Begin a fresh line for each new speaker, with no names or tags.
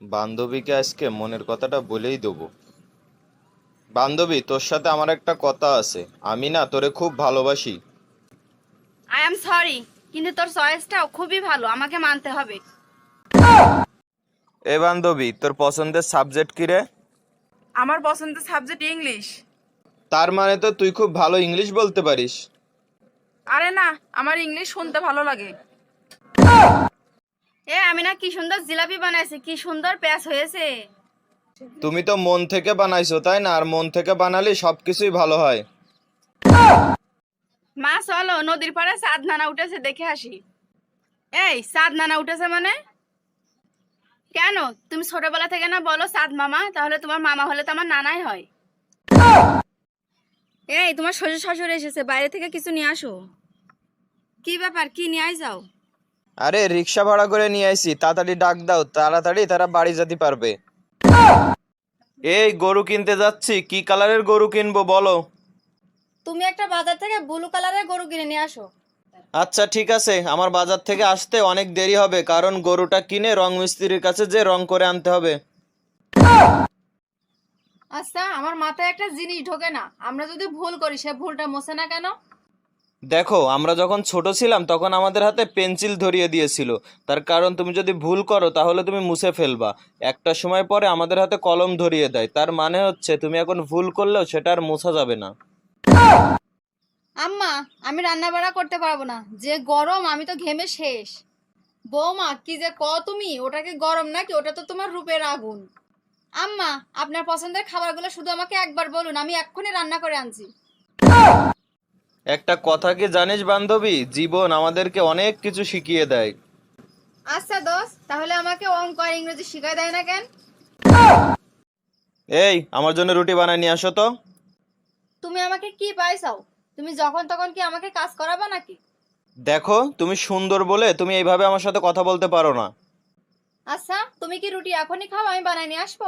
বান্ধবীকে আজকে মনের কথাটা বলেই দেবো। বান্ধবী তোর সাথে আমার একটা কথা আছে। আমি না তোরে খুব ভালোবাসি।
আই এম সরি কিন্তু তোর চয়েসটাও খুবই ভালো আমাকে মানতে হবে।
এ বান্ধবী তোর পছন্দের সাবজেক্ট কি রে?
আমার পছন্দের সাবজেক্ট ইংলিশ।
তার মানে তো তুই খুব ভালো ইংলিশ বলতে পারিস।
আরে না আমার ইংলিশ শুনতে ভালো লাগে।
এ আমি না কি সুন্দর জিলাপি বানাইছি কি সুন্দর প্যাস হয়েছে।
তুমি তো মন থেকে বানাইছো তাই না? আর মন থেকে বানালে সবকিছুই ভালো হয়।
মা চলো নদীর পাড়ে চাঁদ নানা উঠেছে দেখে আসি। এই চাঁদ নানা উঠেছে মানে? কেন? তুমি ছোটবেলা থেকে না বলো চাঁদ মামা তাহলে তোমার মামা হলে তো আমার নানাই হয়। এই তোমার শ্বশুর শাশুড়ি এসেছে বাইরে থেকে কিছু নিয়ে আসো। কি ব্যাপার? কি নিয়ে যাও।
আরে রিক্সা ভাড়া করে নিয়ে আইছি তাড়াতাড়ি ডাক দাও তাড়াতাড়ি তারা বাড়ি যেতে পারবে। এই গরু কিনতে যাচ্ছি কি কালারের গরু কিনবো বলো?
তুমি একটা বাজার থেকে ব্লু কালারের গরু কিনে নিয়ে আসো।
আচ্ছা ঠিক আছে। আমার বাজার থেকে আসতে অনেক দেরি হবে কারণ গরুটা কিনে রং মিস্ত্রির কাছে যে রং করে আনতে হবে।
আচ্ছা আমার মাথায় একটা জিনিস ঢোকে না। আমরা যদি ভুল করি সে ভুলটা মোছে না কেন?
দেখো, আমরা যখন ছোট ছিলাম, তখন আমাদের হাতে পেন্সিল ধরিয়ে দিয়েছিল। তার কারণ, তুমি যদি ভুল করো, তাহলে তুমি মুছে ফেলবা। একটা সময় পরে আমাদের হাতে কলম ধরিয়ে দেয়। তার মানে হচ্ছে, তুমি এখন ভুল করলেও সেটা আর মোছা যাবে না।
আম্মা, আমি রান্না বাড়া করতে পারব না। যে গরম, আমি তো ঘেমে শেষ। বৌমা, কি যে ক তুমি? ওটা কি গরম নাকি? ওটা তো তোমার রূপের আগুন। আম্মা, আপনার পছন্দের খাবারগুলো শুধু আমাকে একবার বলুন, আমি এক্ষুনি রান্না করে আনছি।
একটা কথা কি জানিস বান্ধবী? জীবন আমাদেরকে অনেক কিছু শিখিয়ে দেয়।
আচ্ছা দোস্ত তাহলে আমাকে অঙ্ক আর ইংরেজি শিখাই দেয় না কেন?
এই আমার জন্য রুটি বানায় নিয়ে আসো তো।
তুমি আমাকে কি পাইছাও? তুমি যখন তখন কি আমাকে কাজ করাবা নাকি?
দেখো তুমি সুন্দর বলে তুমি এইভাবে আমার সাথে কথা বলতে পারো না।
আচ্ছা তুমি কি রুটি এখনই খাও? আমি বানাই নিয়ে আসব?